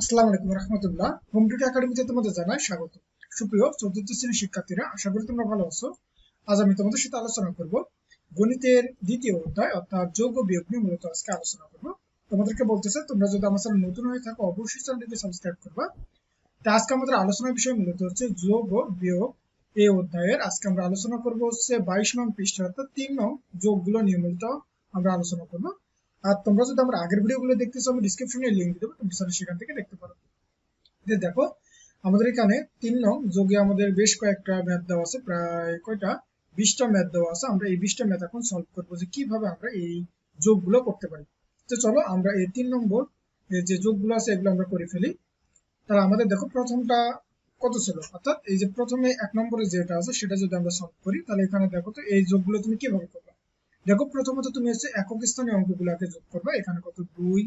আসসালামু আলাইকুম রহমতুল্লাহ। হোম একাডেমিতে তোমাদের জানাই স্বাগত। সুপ্রিয় চতুর্থ শ্রেণির শিক্ষার্থীরা, আশা করি তোমরা ভালো আছো। আজ আমি তোমাদের সাথে আলোচনা করব গণিতের দ্বিতীয় অধ্যায়, অর্থাৎ যোগ ও বিয়োগ নিয়ে মূলত আজকে আলোচনা করব। তোমাদেরকে তোমরা যদি আমার চ্যানেল নতুন হয়ে থাকো, অবশ্যই চ্যানেলটিকে সাবস্ক্রাইব করবা। তা আজকে আমাদের আলোচনার বিষয় মূলত হচ্ছে যোগ ও বিয়োগ এই অধ্যায়ের। আজকে আমরা আলোচনা করব হচ্ছে বাইশ নং পৃষ্ঠা, অর্থাৎ তিন নং যোগগুলো নিয়ে মূলত আমরা আলোচনা করব। আর তোমরা যদি আমার আগের ভিডিওগুলো দেখতেছো, আমি ডিসক্রিপশনে লিঙ্ক দেবো, তোমরা সেখান থেকে দেখতে পারো। দেখো, আমাদের এখানে তিন নং যোগে আমাদের বেশ কয়েকটা ম্যাথ দেওয়া আছে, প্রায় কয়টা? বিশটা ম্যাথ দেওয়া আছে। আমরা এই বিশটা ম্যাথ এখন সলভ করব যে কীভাবে আমরা এই যোগগুলো করতে পারি। তো চলো, আমরা এই তিন নম্বর যে যোগগুলো আছে, এগুলো আমরা করে ফেলি। তাহলে আমাদের দেখো, প্রথমটা কত ছিল? অর্থাৎ এই যে প্রথমে এক নম্বরে যেটা আছে, সেটা যদি আমরা সলভ করি, তাহলে এখানে দেখো তো এই যোগগুলো তুমি কীভাবে করবে? দেখো, প্রথমত তুমি হচ্ছে একক স্থানীয় অঙ্কগুলোকে যোগ করবে। এখানে কত? দুই,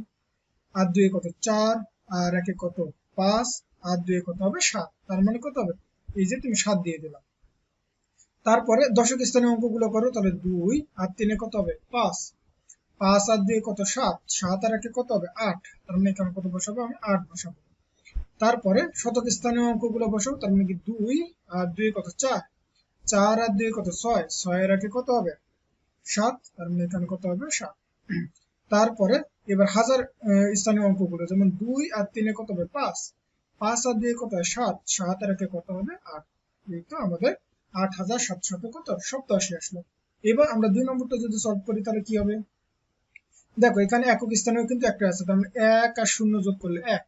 আর দুই কত? চার, আর একে কত? পাঁচ, আর দুই কত হবে? সাত। তার মানে কত হবে? এই যে তুমি সাত দিয়ে দিলাম তারপরে দশক স্থানীয় অঙ্কগুলো করো, তাহলে দুই, আর তিনে কত হবে? পাঁচ। পাঁচ, আর দুই কত? সাত। সাত, আর একে কত হবে? আট। তার মানে এখানে কত বসাবো? আমি আট বসাবো। তারপরে শতক স্থানীয় অঙ্কগুলো বসাবো, তার মানে কি? দুই, আর দুই কত? চার। চার, আর দুই কত? ছয়। ছয় আর একে কত হবে? সাত, তার মানে এখানে কত হবে? সাত। তারপরে এবার হাজার স্থানীয় অঙ্কগুলো যেমন দুই আর তিনে কত হবে? পাঁচ। পাঁচ আর দুই কত হয়? সাত। সাত আর একে কত হবে? আট। এই তো আমাদের আট হাজার সাতশত কত? সপ্তাশি আসলো। এবার আমরা দুই নম্বরটা যদি সলভ করি, তাহলে কি হবে? দেখো, এখানে একক স্থানীয় কিন্তু একটা আছে, তার মানে এক আর শূন্য যোগ করলে এক।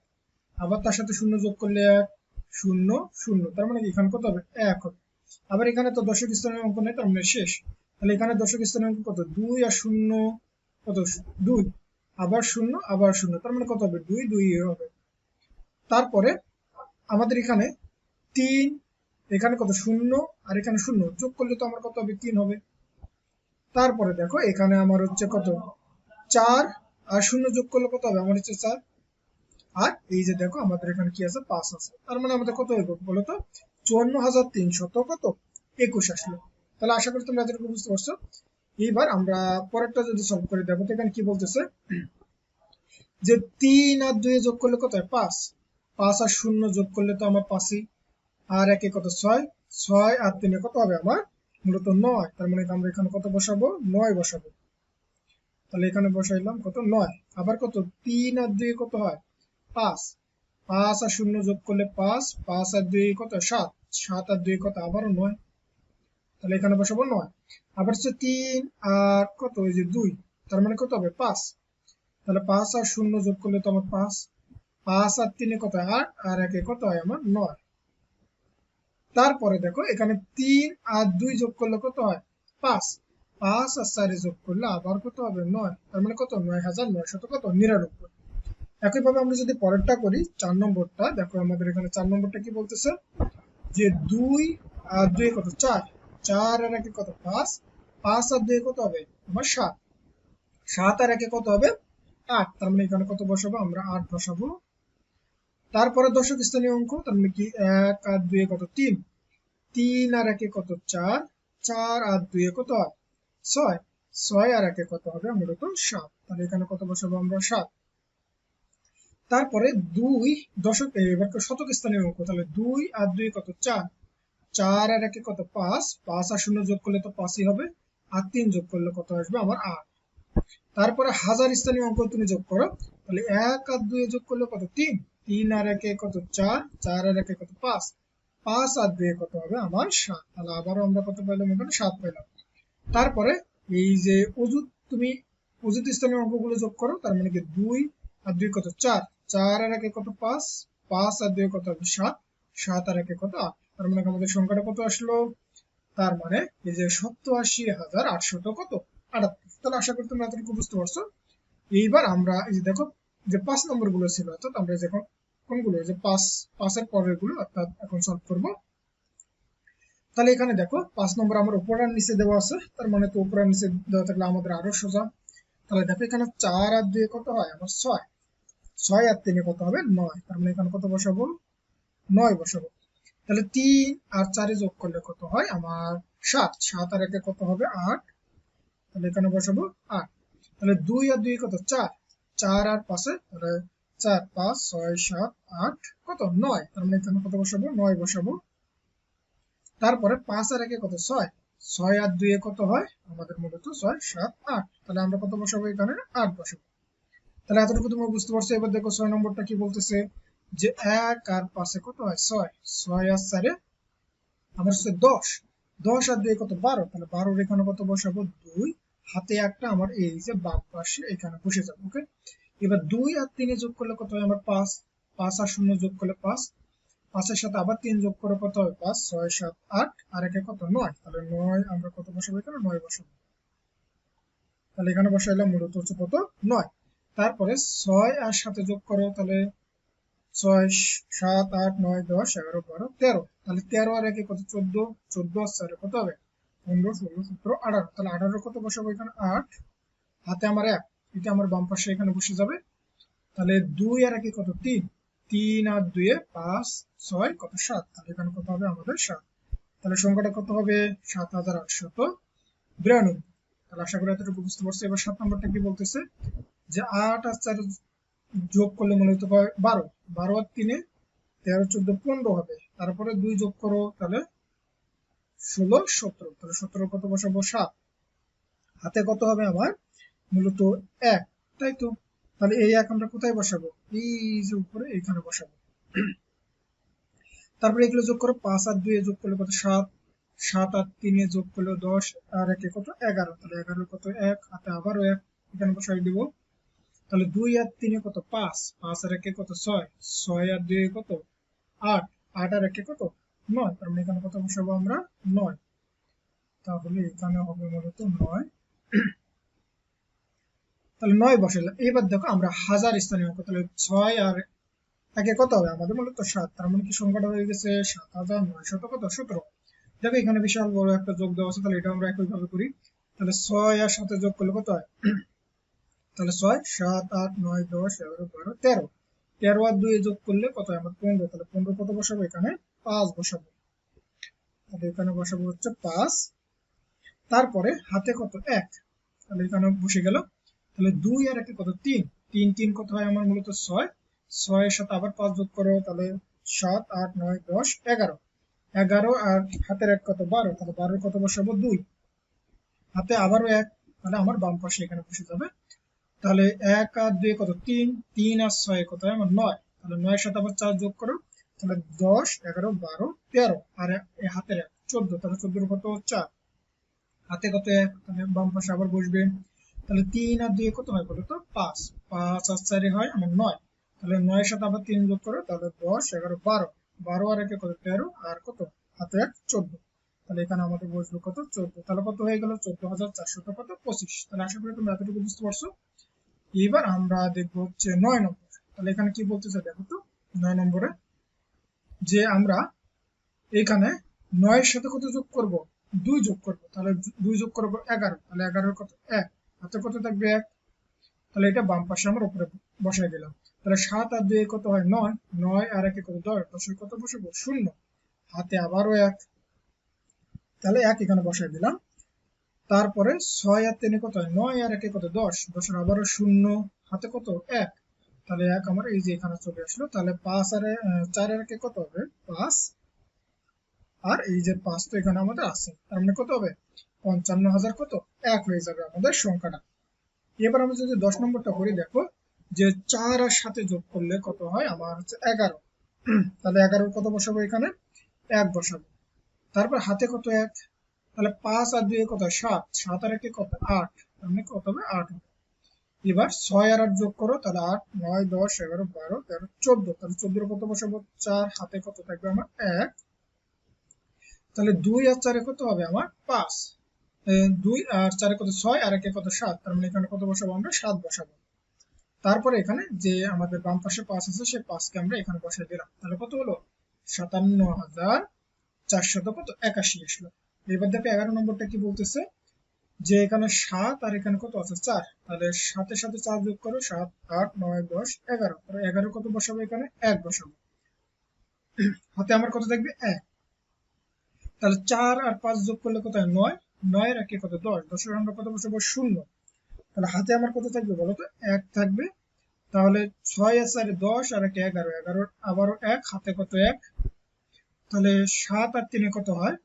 আবার তার সাথে শূন্য যোগ করলে এক, শূন্য শূন্য। তার মানে এখানে কত হবে? এক হবে। আবার এখানে তো দশক স্থানীয় অঙ্ক নেই, তার মানে শেষ। তাহলে এখানে দশক স্থানীয় অঙ্ক কত? দুই আর শূন্য কত? দুই। আবার শূন্য আবার শূন্য। তার মানে কত হবে? দুই দুই হবে। তারপরে আমাদের এখানে তিন, এখানে কত? শূন্য আর এখানে শূন্য। যোগ করলে তো আমার কত হবে? তিন হবে। তারপরে দেখো, এখানে আমার হচ্ছে কত? চার আর শূন্য যোগ করলে কত হবে? আমার হচ্ছে চার। আর এই যে দেখো, আমাদের এখানে কি আছে? পাঁচ আছে। তার মানে আমাদের কত হবে বলতো চুয়ান্ন হাজার তিনশত কত? একুশ আসলো। তাহলে আশা করি তোমরা এতটুকু বুঝতে পারছ। এইবার আমরা পরেরটা যদি সলভ করে দেখো এখানে কি বলতেছে? যে তিন আর দুই যোগ করলে কত হয়? পাঁচ। পাঁচ আর শূন্য যোগ করলে তো আমার পাঁচই। আর একে কত? ছয়। ছয় আর তিনে কত হবে আমার? মূলত নয়। তার মানে আমরা এখানে কত বসাবো? নয় বসাবো। তাহলে এখানে বসাইলাম কত? নয়। আবার কত? তিন আর দুই কত হয়? পাঁচ। পাঁচ আর শূন্য যোগ করলে পাঁচ। পাঁচ আর দুই কত? সাত। সাত আর দুই কত? আবারও নয়। তাহলে এখানে বসাবো নয়। আবার হচ্ছে তিন আর কত? ওই যে দুই। তার মানে কত হবে? পাঁচ। তাহলে পাঁচ আর শূন্য যোগ করলে তো আমার পাঁচ। পাঁচ আর তিনে কত আট। আর একে কত হয়? আমার নয়। তারপরে দেখো, এখানে তিন আর দুই যোগ করলে কত হয়? পাঁচ। পাঁচ আর চারে যোগ করলে আবার কত হবে? নয়। তার মানে কত? নয় হাজার নয়শত কত? নিরানব্বই। একইভাবে আমরা যদি পরেরটা করি, চার নম্বরটা, দেখো আমাদের এখানে চার নম্বরটা কি বলতেছে? যে দুই আর দুই কত? চার। চার আর একে কত? পাঁচ। পাঁচ আর দুই কত হবে? আমার সাত। সাত আর একে কত হবে? আট। তার মানে এখানে কত বসাবো? আমরা আট বসাবো। তারপরে দশক স্থানীয় অঙ্ক, তার মানে কি? এক আর দুই কত? তিন। তিন আর একে কত? চার। চার আর দুই কত? হয় ছয়। ছয় আর একে কত হবে? মূলত সাত। তাহলে এখানে কত বসাবো আমরা? সাত। তারপরে দুই দশক এবার শতক স্থানীয় অঙ্ক, তাহলে দুই আর দুই কত? চার। চার আর একে কত? পাঁচ। পাঁচ আর শূন্য যোগ করলে তো পাঁচই হবে। আর তিন যোগ করলে কত আসবে? আমার আট। তারপরে হাজার স্থানীয় অঙ্ক তুমি যোগ করো। তাহলে এক আর দুই যোগ করলে কত? তিন। তিন আর একে কত? চার। চার আর একে কত? পাঁচ। পাঁচ আর দুই কত হবে? আমার সাত। তাহলে আবারও আমরা কত পাইলাম এখানে? সাত পাইলাম। তারপরে এই যে অজুত তুমি অজুত স্থানীয় অঙ্কগুলো যোগ করো। তার মানে কি? দুই আর দুই কত? চার। চার আর একে কত? পাঁচ। পাঁচ আর দুই কত হবে? সাত। সাত আর একে কত? আট। তার মানে আমাদের সংখ্যাটা কত আসলো? তার মানে এই যে সত্তর আশি হাজার আটশত কত? আটাত্তর। তাহলে আশা করি তোমরা এতটুকু বুঝতে পারছ। এইবার আমরা এই যে দেখো, যে পাঁচ নম্বরগুলো ছিল, অর্থাৎ আমরা যখন কোনগুলো? যে পাঁচ, পাঁচের পরেরগুলো, অর্থাৎ এখন সলভ করব। তাহলে এখানে দেখো, পাঁচ নম্বর আমার উপর আর নিচে দেওয়া আছে, তার মানে তো উপর আর নিচে দেওয়া থাকলে আমাদের আরও সোজা। তাহলে দেখো, এখানে চার আর দুই কত হয়? আমার ছয়। ছয় আর তিনে কত হবে? নয়। তার মানে এখানে কত বসাবো? নয় বসাবো। তাহলে তিন আর চারে যোগ করলে কত হয়? আমার সাত। সাত আর একে কত হবে? আট। তাহলে এখানে বসাবো আট। তাহলে দুই আর দুই কত? চার। চার আর পাশে তাহলে চার, পাঁচ, ছয়, সাত, আট কত? নয়। তার মানে এখানে কত বসাবো? নয় বসাবো। তারপরে পাঁচ আর একে কত? ছয়। ছয় আর দুয়ে কত হয়? আমাদের মূলত ছয়, সাত, আট। তাহলে আমরা কত বসাবো? এখানে আট বসাবো। তাহলে এতটুকু তোমরা বুঝতে পারছ? এবার দেখো ছয় নম্বরটা কি বলতেছে? যে এক আর পাঁচে কত হয়? ছয়। ছয় আর চারে আমার হচ্ছে দশ। দশ আর দুই কত? বারো। তাহলে বারোর এখানে কত বসাবো? দুই। হাতে একটা আমার এই যে বাম পাশে এখানে বসে যাবে, ওকে? এবার দুই আর তিনে যোগ করলে কত হয়? আমার পাঁচ। পাঁচ আর শূন্য যোগ করলে পাঁচ। পাঁচের সাথে আবার তিন যোগ করে কত হবে পাঁচ। ছয়, সাত, আট। আর একে কত? নয়। তাহলে নয় আমরা কত বসাবো এখানে? নয় বসাবো। তাহলে এখানে বসাইলাম মূলত হচ্ছে কত? নয়। তারপরে ছয় আর সাথে যোগ করো, তাহলে ছয়, সাত, আট, নয়, দশ, এগারো, বারো, তেরো। তাহলে তেরো আর একে কত? চোদ্দ চোদ্দ চারে কত হবে? পনেরো, ষোলো, সতেরো, আঠারো। তাহলে আঠারো কত বসাবো এখানে? আট। হাতে আমার এক। এটা আমার বাম পাশে এখানে বসে যাবে। তাহলে দুই আর একে কত? তিন। তিন আর দুয়ে পাঁচ, ছয়, কত? সাত। তাহলে এখানে কত হবে? আমাদের সাত। তাহলে সংখ্যাটা কত হবে? সাত হাজার আটশত বিরানব্বই। তাহলে আশা করি এতটুকু বুঝতে পারছি। এবার সাত নম্বরটা কি বলতেছে? যে আট আর চার যোগ করলে হতে পারে বারো। বারো আর তিনে তেরো, চোদ্দ, পনেরো হবে। তারপরে দুই যোগ করো, তাহলে ষোলো, সতেরো। তাহলে সতেরো কত বসাবো? সাত। হাতে কত হবে আমার? মূলত এক। তাই তো? তাহলে এই এক আমরা কোথায় বসাবো? এই যে উপরে, এইখানে বসাবো। তারপরে এগুলো যোগ করো, পাঁচ আর দুই যোগ করলে কত? সাত। সাত আর তিনে যোগ করলে দশ। আর একে কত? এগারো। তাহলে এগারো কত? এক। হাতে আবারও এক। এখানে বসাই দিব। তাহলে দুই আর তিনে কত? পাঁচ। পাঁচ আর একে কত? ছয়। ছয় আর দুই কত? আট। আট আর একে কত? নয়। তার মানে এখানে কত বসাবো আমরা? নয়। তাহলে এখানে হবে মূলত নয়। তাহলে নয় বসালাম এবার দেখো আমরা হাজার স্থানীয় তাহলে ছয় আর একে কত হবে? আমাদের মূলত সাত। তার মানে কি সংখ্যাটা হয়ে গেছে সাত হাজার নয় শত কত সতেরো দেখো এখানে বিশাল বড় একটা যোগ দেওয়া আছে। তাহলে এটা আমরা একই ভাবে করি। তাহলে ছয় আর সাথে যোগ করলে কত হয়? তাহলে ছয়, সাত, আট, নয়, দশ, এগারো, বারো, তেরো। তেরো আর দুই যোগ করলে কত আমার পনেরো। তাহলে পনেরো কত বসাবো? এখানে পাঁচ বসাবো। তাহলে এখানে বসাবো হচ্ছে পাঁচ। তারপরে হাতে কত? এক। তাহলে এখানে বসে গেল। তাহলে দুই আর একে কত? তিন। তিন তিন কত হয়? আমার মূলত ছয়। ছয়ের সাথে আবার পাঁচ যোগ করো, তাহলে সাত, আট, নয়, দশ, এগারো। এগারো আর হাতের এক কত? বারো। তাহলে বারোর কত বসাবো? দুই। হাতে আবারও এক। তাহলে আমার বাম পাশে এখানে বসে যাবে। তাহলে এক আর দুই কত? তিন। তিন আর ছয় কত? আমার নয়। তাহলে নয় সাথে আবার চার যোগ করো। তাহলে দশ, এগারো, বারো, তেরো। আর হাতের এক, চোদ্দ। তাহলে চোদ্দোর কত? চার। হাতে কত এক? তাহলে বাম পাশে আবার বসবে। তাহলে তিন আর দুই কত হয় বলো তো পাঁচ। পাঁচ আর চারে হয় আমার নয়। তাহলে নয়ের সাথে আবার তিন যোগ করো, তাহলে দশ, এগারো, বারো। বারো আর একে কত? তেরো। আর কত? হাতে এক, চোদ্দ। তাহলে এখানে আমাদের বসবে কত? চোদ্দ। তাহলে কত হয়ে গেল? চোদ্দ হাজার চারশো কত? পঁচিশ। তাহলে আশা করি তুমি এতটুকু বুঝতে পারছ। এবার আমরা দেখব হচ্ছে নয় নম্বর। তাহলে এখানে কি বলতেছে দেখো তো? নয় নম্বরে যে আমরা এখানে নয়ের সাথে কত যোগ করব? দুই যোগ করব। তাহলে দুই যোগ করব এগারো। তাহলে এগারোর কত? এক। হাতে কত থাকবে এক? তাহলে এটা বাম পাশে আমরা উপরে বসাই দিলাম। তাহলে সাত আর দুই কত হয়? নয়। নয় আর একে কত? দশ। দশের কত বসাবো? শূন্য। হাতে আবারও এক। তাহলে এক এখানে বসাই দিলাম। তারপরে ছয় আর তিনে কত নয় আর একে কত? দশ। দশের আবারও শূন্য। হাতে কত? এক। তাহলে এক আমার এই যে এখানে চলে আসলো। তাহলে পাঁচ আর চারের একে কত হবে? পাঁচ। আর এই যে পাঁচ তো এখানে আমাদের আছে। তার মানে কত হবে? পঞ্চান্ন হাজার কত? এক হয়ে যাবে আমাদের সংখ্যাটা। এবার আমরা যদি দশ নম্বরটা করি দেখো, যে চার আর সাথে যোগ করলে কত হয়? আমার হচ্ছে এগারো। তাহলে এগারো কত বসাবো এখানে? এক বসাবো। তারপর হাতে কত? এক। তাহলে পাঁচ আর দুই কত? সাত। সাত আর একে কত? আট। মানে কত হবে? আট এবার ছয় আর আট যোগ করো, তাহলে আট, নয়, দশ, এগারো, বারো, তেরো, চোদ্দ। তাহলে চোদ্দোর কত বসাবো, চার হাতে কত থাকবে আমার? এক। তাহলে দুই আর চারে কত হবে আমার? পাঁচ। দুই আর চারে কত? ছয় আর একে কত? সাত। তার মানে এখানে কত বসাবো আমরা? সাত বসাবো। তারপরে এখানে যে আমাদের বাম পাশে পাঁচ আছে সেই পাঁচকে আমরা এখানে বসাই দিলাম। তাহলে কত হলো? সাতান্ন হাজার চারশত কত? একাশি আসলো। এবার দেখো এগারো নম্বরটা কি বলতেছে? যে এখানে সাত আর এখানে কত আছে? চার। তাহলে সাতের সাথে চার যোগ করো, সাত, আট, নয়, দশ, এগারো। এগারো কত বসাবো এখানে? এক বসাবো। হাতে আমার কত থাকবে? এক। তাহলে চার আর পাঁচ যোগ করলে কত হয়? নয়। নয়ের একে কত? দশ। দশের আমরা কত বসাবো? শূন্য। তাহলে হাতে আমার কত থাকবে বলো তো? এক থাকবে। তাহলে ছয় আর চারে দশ আর এক এগারো। এগারো আবারও এক, হাতে কত এক? তাহলে সাত আর তিনে কত হয়?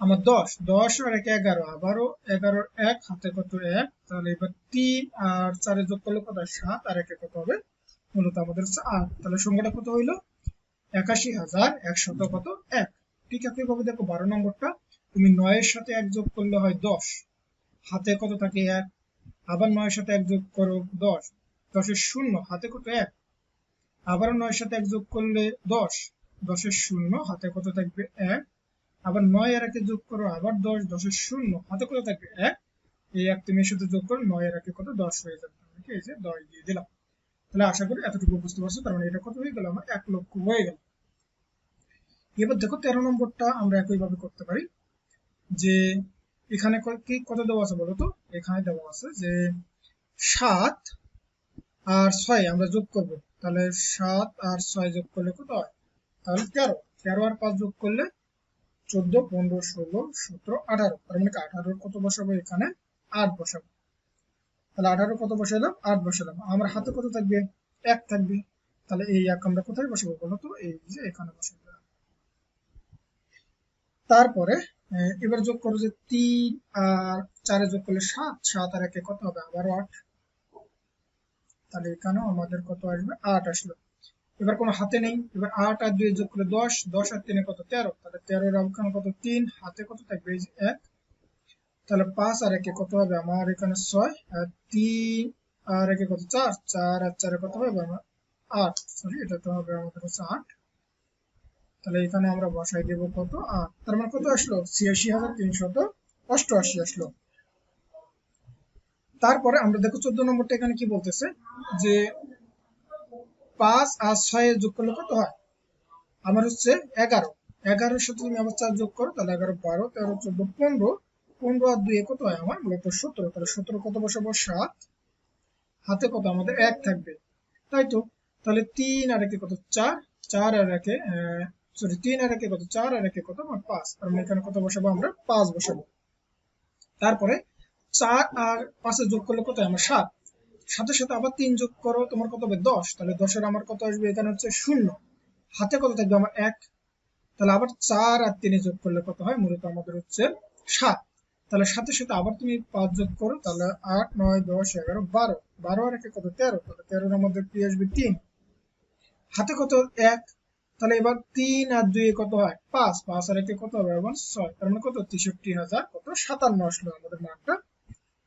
আমার দশ। দশ আর এক এগারো। আবারও এগারোর এক হাতে কত এক। তাহলে এবার তিন আর চারে যোগ করলে কত সাত? আর একে কত হবে? মূলত আমাদের আট। তাহলে সংখ্যাটা কত হইল? একাশি হাজার একশত কত? এক। ঠিক একইভাবে দেখো বারো নম্বরটা। তুমি নয়ের সাথে এক যোগ করলে হয় দশ। হাতে কত থাকে এক? আবার নয়ের সাথে এক যোগ করো দশ। দশের শূন্য, হাতে কত এক? আবার নয়ের সাথে এক যোগ করলে দশ। দশের শূন্য, হাতে কত থাকবে এক? আবার নয় আর একে যোগ করো, আবার দশ, দশের শূন্য। হাতে কত থাকবে এক, এই এক তুমি এর সাথে যোগ করো, নয় আর একে কত দশ হয়ে যাবে। তাহলে কি, এই যে দশ দিয়ে দিলাম। তাহলে আশা করি এতটুকু বুঝতে পারছ, তার মানে এটা কত হয়ে গেল? আমার এক লক্ষ হয়ে গেল। এবার দেখো তেরো নম্বরটা আমরা একইভাবে করতে পারি, যে এখানে ক- কত দেওয়া আছে বলো তো? এখানে দেওয়া আছে যে সাত আর ছয় আমরা যোগ করব। তাহলে সাত আর ছয় যোগ করলে কত হয়? তাহলে তেরো। তেরো আর পাঁচ যোগ করলে চোদ্দ, পনেরো, ষোলো, সতেরো, আঠারো। তার মানে কি আঠারোর কত বসাবো এখানে? আট বসাবো। তাহলে আঠারো কত বসালাম আট বসালাম। আমার হাতে কত থাকবে? এক থাকবে। তাহলে এই এক আমরা কোথায় বসাবো বলো তো? এই যে এখানে বসাবো। তারপরে এবার যোগ করো যে তিন আর চারে যোগ করলে সাত। সাত আর একে কত হবে? আবারও আট। তাহলে এখানেও আমাদের কত আসবে? আট আসলো। এবার কোনো হাতে নেই। এবার আট আর দুই যোগ করলে দশ। দশ আর তিনে কত? তেরো। তাহলে তেরোর অবখানে কত? তিন। হাতে কত থাকবে? এই যে এক। তাহলে পাঁচ আর একে কত হবে? আমার এখানে ছয়। আর তিন আর একে কত? চার। চার আর চারে কত হবে? আমার আট। সরি এটা তো হবে আমাদের হচ্ছে আট। তাহলে এখানে আমরা বসাই দেব কত? আট। তার মানে কত আসলো? ছিয়াশি হাজার তিনশত অষ্টআশি আসলো। তারপরে আমরা দেখো চোদ্দ নম্বরটা এখানে কি বলতেছে? যে পাঁচ আর ছয়ের যোগ করলে কত হয়? আমার হচ্ছে এগারো। এগারোর সাথে তুমি আবার চার যোগ করো, তাহলে এগারো, বারো, তেরো, চোদ্দ, পনেরো। পনেরো আর দুই কত হয় আমার? মূলত সতেরো। তাহলে সতেরো কত বসাবো? সাত। হাতে কত? আমাদের এক থাকবে। তাই তো? তাহলে তিন আর একে কত? চার। চার আর একে সরি তিন আর একে কত? চার আর একে কত? আমার পাঁচ। তার মানে এখানে কত বসাবো আমরা? পাঁচ বসাবো। তারপরে চার আর পাঁচে যোগ করলে কত আমার সাত। সাথে সাথে আবার তিন যোগ করো, তোমার কত হবে? দশ। তাহলে দশের আমার কত আসবে? এখানে হচ্ছে শূন্য। হাতে কত থাকবে? আমার এক। তাহলে আবার চার আর তিনে যোগ করলে কত হয়? মূলত আমাদের হচ্ছে সাত। তাহলে সাথে সাথে আবার তুমি পাঁচ যোগ করো, তাহলে আট, নয়, দশ, এগারো, বারো। বারো আর একে কত? তেরো। তাহলে তেরোর আমাদের কি আসবে? তিন। হাতে কত? এক। তাহলে এবার তিন আর দুই কত হয়? পাঁচ। পাঁচ আর একে কত হবে? এবং ছয়। তার মানে কত? তেষট্টি হাজার কত? সাতান্ন আসলো আমাদের মানটা।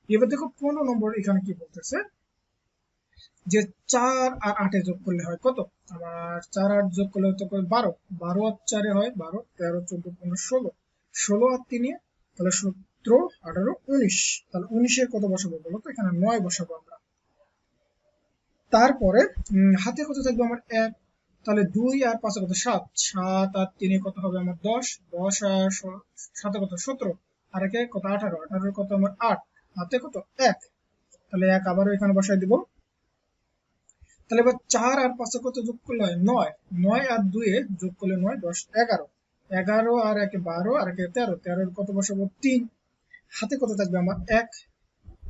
এবার দেখো পনেরো নম্বর এখানে কি বলতেছে? যে চার আর আটে যোগ করলে হয় কত? আমার চার আট যোগ করলে হতো? বারো। বারো আর চারে হয় বারো, তেরো, চোদ্দ, পনেরো, ষোলো। ষোলো আর তিনে, তাহলে সতেরো, আঠারো, উনিশ। তাহলে উনিশের কত বসাবো বলো তো? এখানে নয় বসাবো আমরা। তারপরে হাতে কত থাকবে আমার এক? তাহলে দুই আর পাঁচে কত? সাত। সাত আর তিনে কত হবে আমার দশ? দশ আর সাতে কত? সতেরো। আর একে কত? আঠারো। আঠারো কত? আমার আট। হাতে কত? এক। তাহলে এক আবারও এখানে বসাই দিব। তাহলে এবার চার আর পাঁচে কত যোগ করলে হয়? নয়। নয় আর দুয়ে যোগ করলে নয়, দশ, এগারো। এগারো আর একে বারো, আর একে তেরো। তেরোর কত বসাবো? তিন। হাতে কত থাকবে আমার? এক।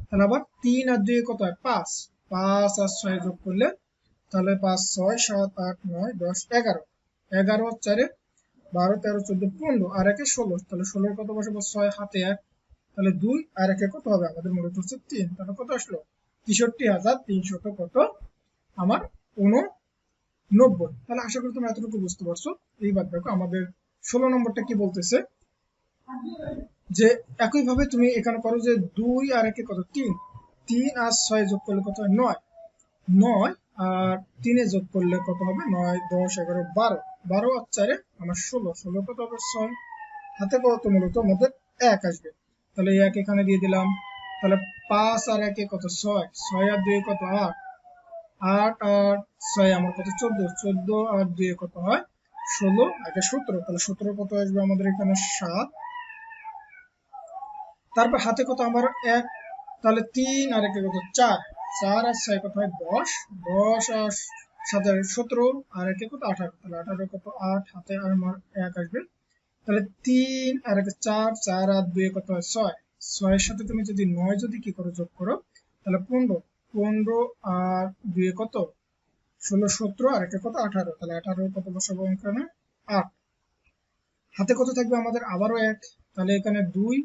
তাহলে আবার তিন আর দুয়ে কত হয়? পাঁচ। পাঁচ আর ছয় যোগ করলে তাহলে পাঁচ, ছয়, সাত, আট, নয়, দশ, এগারো। এগারো, চারে বারো, তেরো, চোদ্দ, পনেরো আর একে ষোলো। তাহলে ষোলোর কত বসাবো? ছয়, হাতে এক। তাহলে দুই আর একে কত হবে? আমাদের মূলত হচ্ছে তিন। তাহলে কত আসলো? তেষট্টি হাজার তিনশত কত আমার উননব্বই তাহলে আশা করি তোমরা এতটুকু বুঝতে পারছ। এইবার দেখো আমাদের ষোলো নম্বরটা কি বলতেছে? যে একইভাবে তুমি এখানে করো যে দুই আর একে কত? তিন। তিন আর ছয় যোগ করলে কত হয়? নয়। নয় আর তিনে যোগ করলে কত হবে? নয়, দশ, এগারো, বারো। বারো আর চারে আমার ষোলো। ষোলো কত হবে ছয় হাতে কত মূলত আমাদের এক আসবে। তাহলে এক এখানে দিয়ে দিলাম। তাহলে পাঁচ আর একে কত? ছয়। ছয় আর দুই কত? আট। আট আর ছয়, আমার কত? চোদ্দ। চোদ্দ আর দুই কত হয়? ষোলো। একে সতেরো, তাহলে সতেরো কত আসবে আমাদের এখানে? সাত। তারপর হাতে কত আমার? এক। তাহলে তিন আর একে কত? চার। চার আর ছয় কত হয়? দশ। দশ আর সাথে সতেরো। আর একে কত? আঠারো। তাহলে আঠারো কত? আট। হাতে আর আমার এক আসবে। তাহলে তিন আর একে চার চার আর দুই কত হয়? ছয়। ছয়ের সাথে তুমি যদি নয় যদি কি করো, যোগ করো, তাহলে পনেরো। পনেরো আর দুই কত? ষোলো, সতেরো, আর একে কত? আঠারো। তাহলে আঠারো কত বসাবো এখানে? আট। হাতে কত থাকবে আমাদের? আবারও এক। তাহলে এখানে দুই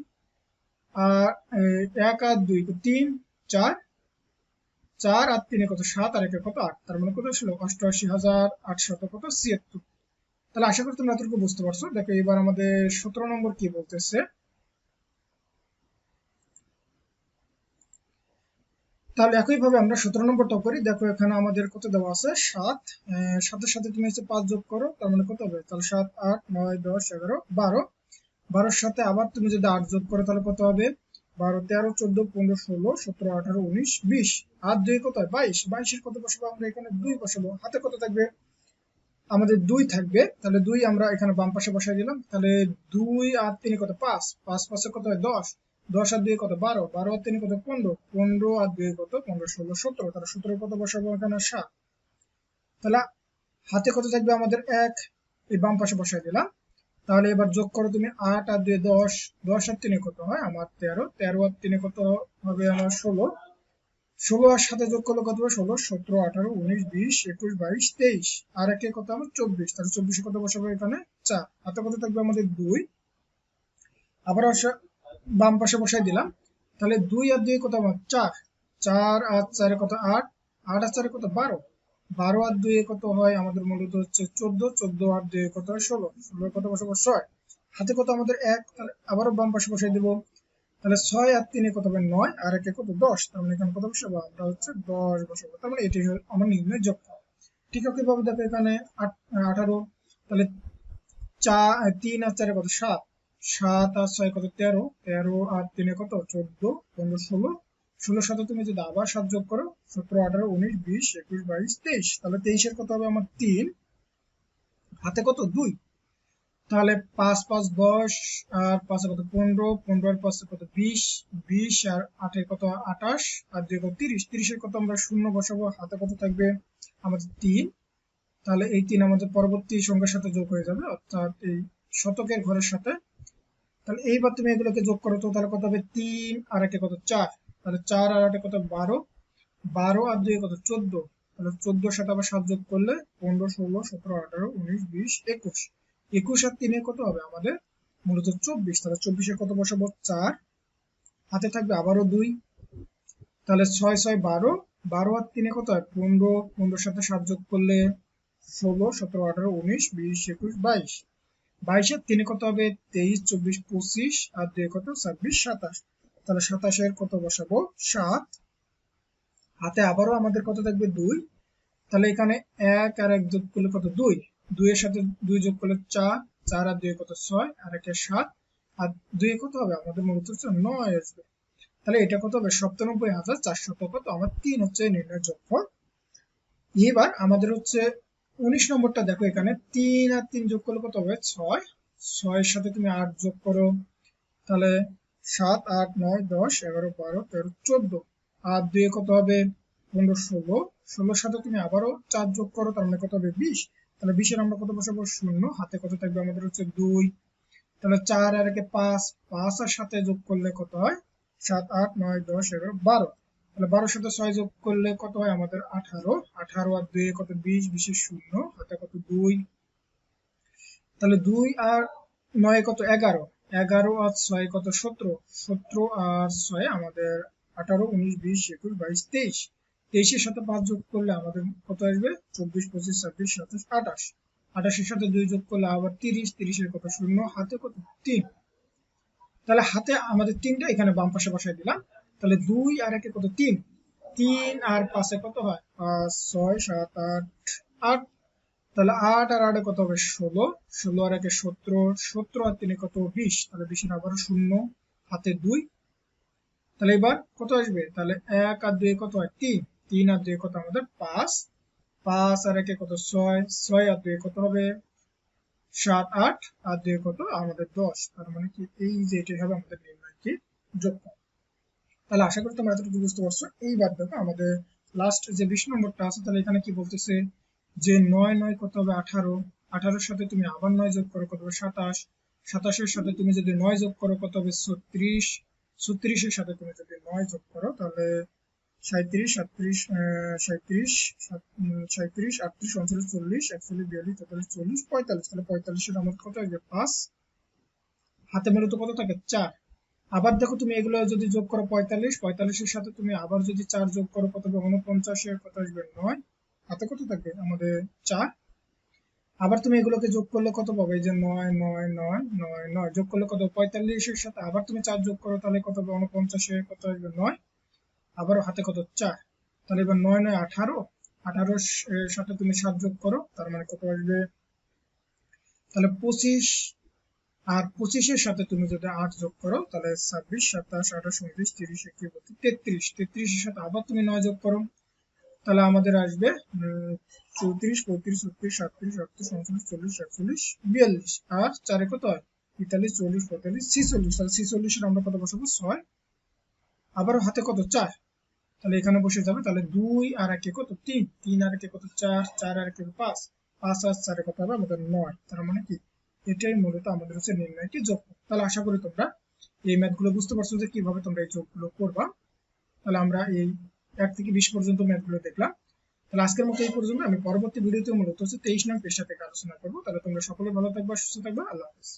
আর এক আর দুই তিন, চার। চার আর তিনে কত? সাত, আর একে কত? আট। তার মানে কত ছিল অষ্টআশি হাজার আটশত কত? ছিয়াত্তর। তাহলে আশা করি তোমরা এতটুকু বুঝতে পারছ। দেখো, এবার আমাদের সতেরো নম্বর কি বলতেছে? তাহলে একইভাবে আমরা সতেরো নম্বরটা করি। দেখো এখানে আমাদের কত দেওয়া আছে? সাত। সাতের সাথে তুমি হচ্ছে পাঁচ যোগ করো, তার মানে কত হবে? তাহলে সাত, আট, নয়, দশ, এগারো, বারো। বারোর সাথে আবার তুমি যদি আট যোগ করো, তাহলে কত হবে? বারো, তেরো, চোদ্দ, পনেরো, ষোলো, সতেরো, আঠারো, উনিশ, বিশ। আর দুই কত হয়? বাইশ। বাইশের কত বসাবো আমরা? এখানে দুই বসাবো। হাতে কত থাকবে? আমাদের দুই থাকবে। তাহলে দুই আমরা এখানে বাম পাশে বসাই দিলাম। তাহলে দুই আর তিনে কত? পাঁচ। পাঁচ পাশে কত হয়? দশ। দশ আর দুই কত? বারো। বারো আর তিনে কত? পনেরো। পনেরো আর দুই কত? পনেরো, ষোলো, সতেরো। তাহলে সতেরো কত বসাবো? এখানে সাত। তাহলে হাতে কত থাকবে আমাদের এক? এই বাম পাশে বসাই দিলাম। তাহলে এবার যোগ করো তুমি আট আর দুই দশ। দশ আর তিনে কত হয়? আমার তেরো। তেরো আর তিনে কত হবে আমার ষোলো? ষোলো আর সাথে যোগ করলে কত হবে? ষোলো, সতেরো, আঠারো, উনিশ, বিশ, একুশ, বাইশ, তেইশ। আর একে কত? আমার চব্বিশ। তাহলে চব্বিশে কত বসাবো এখানে? চার। হাতে কত থাকবে আমাদের দুই? আবার বাম পাশে বসাই দিলাম। তাহলে দুই আর দুই কত চার। চার আর চারে কত? আট। আট আর চারে কত? বারো। বারো আর দুই কত হয়? আমাদের মূলত হচ্ছে চোদ্দ। চোদ্দ আর দুই কত হয়? ষোলো। ষোলো কত বসাবো? ছয়। হাতে কত আমাদের এক? আবারও বাম পাশে বসাই দিব। তাহলে ছয় আর তিনে কত হবে? নয়। আর একে কত? দশ। তার মানে এখানে কত বসাবো? আমরা হচ্ছে দশ বসাবো। তার মানে এটি আমার নির্ণয় যোগ ঠিক আছে ভাবে দেখো এখানে আঠারো। তাহলে চা, তিন আর চারে কত? সাত। সাত আর ছয় কত? তেরো। তেরো আর তিনে কত? চোদ্দ, পনেরো, ষোলো। ষোলোর সাথে তুমি যদি আবার সাত যোগ করো, সতেরো, আঠারো, উনিশ, বিশ, একুশ, বাইশ, তেইশ। তাহলে তেইশের কত হবে আমার? তিন। হাতে কত? দুই। তাহলে পাঁচ পাঁচ, দশ, আর পাঁচে কত? পনেরো। পনেরো আর পাঁচে কত? বিশ। বিশ আর আটের কত? আঠাশ। আর দুই কত? তিরিশ। তিরিশের কত? আমরা শূন্য বসাবো। হাতে কত থাকবে? আমাদের তিন। তাহলে এই তিন আমাদের পরবর্তী সংখ্যার সাথে যোগ হয়ে যাবে। অর্থাৎ এই শতকের ঘরের সাথে তাহলে এইবার তুমি এগুলোকে যোগ করো, তো তাহলে কত হবে? তিন আর একে কত? চার। তাহলে চার আর আটে কত? বারো। বারো আর দুই কত? চোদ্দ। তাহলে চোদ্দোর সাথে আবার সাত যোগ করলে পনেরো, ষোলো, সতেরো, আঠারো, উনিশ, বিশ, একুশ। একুশ আর তিনে কত হবে আমাদের? মূলত চব্বিশ। তাহলে চব্বিশে কত বসাবো? চার। হাতে থাকবে আবারও দুই। তাহলে ছয় ছয়, বারো। বারো আর তিনে কত হয়? পনেরো। পনেরোর সাথে সাত যোগ করলে ষোলো, সতেরো, আঠারো, উনিশ, বিশ, একুশ, বাইশ। বাইশের তিনে কত হবে? তেইশ, চব্বিশ, পঁচিশ আর দুই কত? ছাব্বিশ, সাতাশ। তাহলে সাতাশের কত বসাবো? সাত। হাতে আবারও আমাদের কত থাকবে? দুই। তাহলে এখানে এক আর এক যোগ করলে কত? দুই। দুইয়ের সাথে দুই যোগ করলে চার। চার আর দুই কত? ছয়। আর একে সাত। আর দুই কত হবে? আমাদের মূলত হচ্ছে নয় আসবে। তাহলে এটা কত হবে? সপ্তানব্বই হাজার চারশো কত? আমার তিন হচ্ছে নির্ণয় যোগফল। এবার আমাদের হচ্ছে উনিশ নম্বরটা দেখো এখানে, তিন আর তিন যোগ করলে কত হবে? ছয়। ছয়ের সাথে তুমি আট যোগ করো, তাহলে সাত, আট, নয়, দশ, এগারো, বারো, তেরো, চোদ্দ। আর দুই কত হবে? পনেরো, ষোলো। ষোলোর সাথে তুমি আবারও চার যোগ করো, তার মানে কত হবে? বিশ। তাহলে বিশের আমরা কত বসাবো? শূন্য। হাতে কত থাকবে? আমাদের হচ্ছে দুই। তাহলে চার আর একে পাঁচ পাঁচ আর সাথে যোগ করলে কত হয়? সাত, আট, নয়, দশ, এগারো, বারো। তাহলে বারোর সাথে ছয় যোগ করলে কত হয়? আমাদের আঠারো। আঠারো আর দুই কত? বিশ বিশের শূন্য। হাতে কত? দুই। তাহলে দুই আর নয় কত? এগারো। এগারো আর ছয় কত? সতেরো। সতেরো আর ছয় আমাদের আঠারো, উনিশ, বিশ, একুশ, বাইশ, তেইশ। তেইশের সাথে পাঁচ যোগ করলে আমাদের কত আসবে? চব্বিশ, পঁচিশ, ছাব্বিশ, সাতাশ, আঠাশ। আঠাশের সাথে দুই যোগ করলে আবার তিরিশ। তিরিশের কত? শূন্য। হাতে কত? তিন। তাহলে হাতে আমাদের তিনটা এখানে বাম পাশে বসাই দিলাম। তাহলে দুই আর একে কত? তিন। তিন আর পাশে কত হয়? পাঁচ, ছয়, সাত, আট আট। তাহলে আট আর আটে কত হবে? ষোলো। ষোলো আর একে সতেরো। সতেরো আর তিনে কত? বিশ। তাহলে বিশের আবার শূন্য, হাতে দুই। তাহলে এবার কত আসবে? তাহলে এক আর দুই কত হয়? তিন। তিন আর দুই কত? আমাদের পাঁচ। পাঁচ আর একে কত? ছয়। ছয় আর দুই কত হবে? সাত, আট। আর দুই কত? আমাদের দশ। তার মানে কি? এই যে এটাই হবে আমাদের নির্ণয় কি যোগফল। তাহলে আশা করি তোমরা এতটুকু বুঝতে পারছ। এইবার দেখো আমাদের লাস্ট যে বিশ নম্বরটা আছে, তাহলে এখানে কি বলতেছে? যে নয় নয় কত হবে? আঠারো। আঠারোর সাথে তুমি আবার নয় যোগ করো, কত হবে? সাতাশ। সাতাশের সাথে তুমি যদি নয় যোগ করো, কত হবে? ছত্রিশ। ছত্রিশের সাথে তুমি যদি নয় যোগ করো, তাহলে সাঁত্রিশ সাতত্রিশ সাঁত্রিশ সাঁত্রিশ আটত্রিশ, উনচল্লিশ, চল্লিশ, একচল্লিশ, বিয়াল্লিশ, তেতাল্লিশ, চল্লিশ, পঁয়তাল্লিশ। তাহলে পঁয়তাল্লিশের আমাদের কত আসবে পাঁচ। হাতে মূলত কত থাকে? চার। আবার দেখো তুমি এগুলো যদি যোগ করো পঁয়তাল্লিশ, পঁয়তাল্লিশের সাথে তুমি আবার যদি চার যোগ করো কত হবে? উনপঞ্চাশের কত আসবে? নয়। হাতে কত থাকবে? আমাদের চার। আবার তুমি এগুলোকে যোগ করলে কত পাবে? যে নয় নয় নয় নয় নয়। যোগ করলে কত পঁয়তাল্লিশের সাথে আবার তুমি চার যোগ করো, তাহলে কত হবে? উনপঞ্চাশে কত আসবে? নয়। আবার হাতে কত? চার। তাহলে এবার নয় নয়, আঠারো। আঠারোর সাথে তুমি সাত যোগ করো, তার মানে কত আসবে? তাহলে পঁচিশ আর পঁচিশের সাথে তুমি যদি আট যোগ করো, তাহলে ছাব্বিশ, সাতাশ, আঠাশ, উনত্রিশ, তিরিশ বত্রিশ, তেত্রিশ। তেত্রিশের সাথে আবার তুমি নয় যোগ করো। তাহলে আমাদের আসবে চৌত্রিশ, পঁয়ত্রিশ, ছত্রিশ, সাতত্রিশ, আটত্রিশ, উনচল্লিশ, চল্লিশ, একচল্লিশ, বিয়াল্লিশ। আর চারে কত হয়? তেতাল্লিশ, চল্লিশ, পঁয়তাল্লিশ, ছিচল্লিশ। তাহলে ছিচল্লিশের আমরা কত বসাবো? ছয়। আবার হাতে কত? চার। তাহলে এখানে বসে যাবে, তাহলে দুই আর একে কত? তিন। তিন আর একে কত? চার। চার আর একে পাঁচ। পাঁচ আর চারে কত হবে? আমাদের নয়। তার মানে কি? এটাই মূলত আমাদের হচ্ছে নির্ণয়টি যোগ। তাহলে আশা করি তোমরা এই ম্যাথগুলো বুঝতে পারছ যে কীভাবে তোমরা এই যোগগুলো করবা। তাহলে আমরা এই এক থেকে বিশ পর্যন্ত ম্যাথগুলো দেখলাম। তাহলে আজকের মতো এই পর্যন্ত। আমি পরবর্তী ভিডিওতে মূলত হচ্ছে তেইশ নং পেশা থেকে আলোচনা করব। তাহলে তোমরা সকলে ভালো থাকবা, সুস্থ থাকবা। আল্লাহ হাফিজ।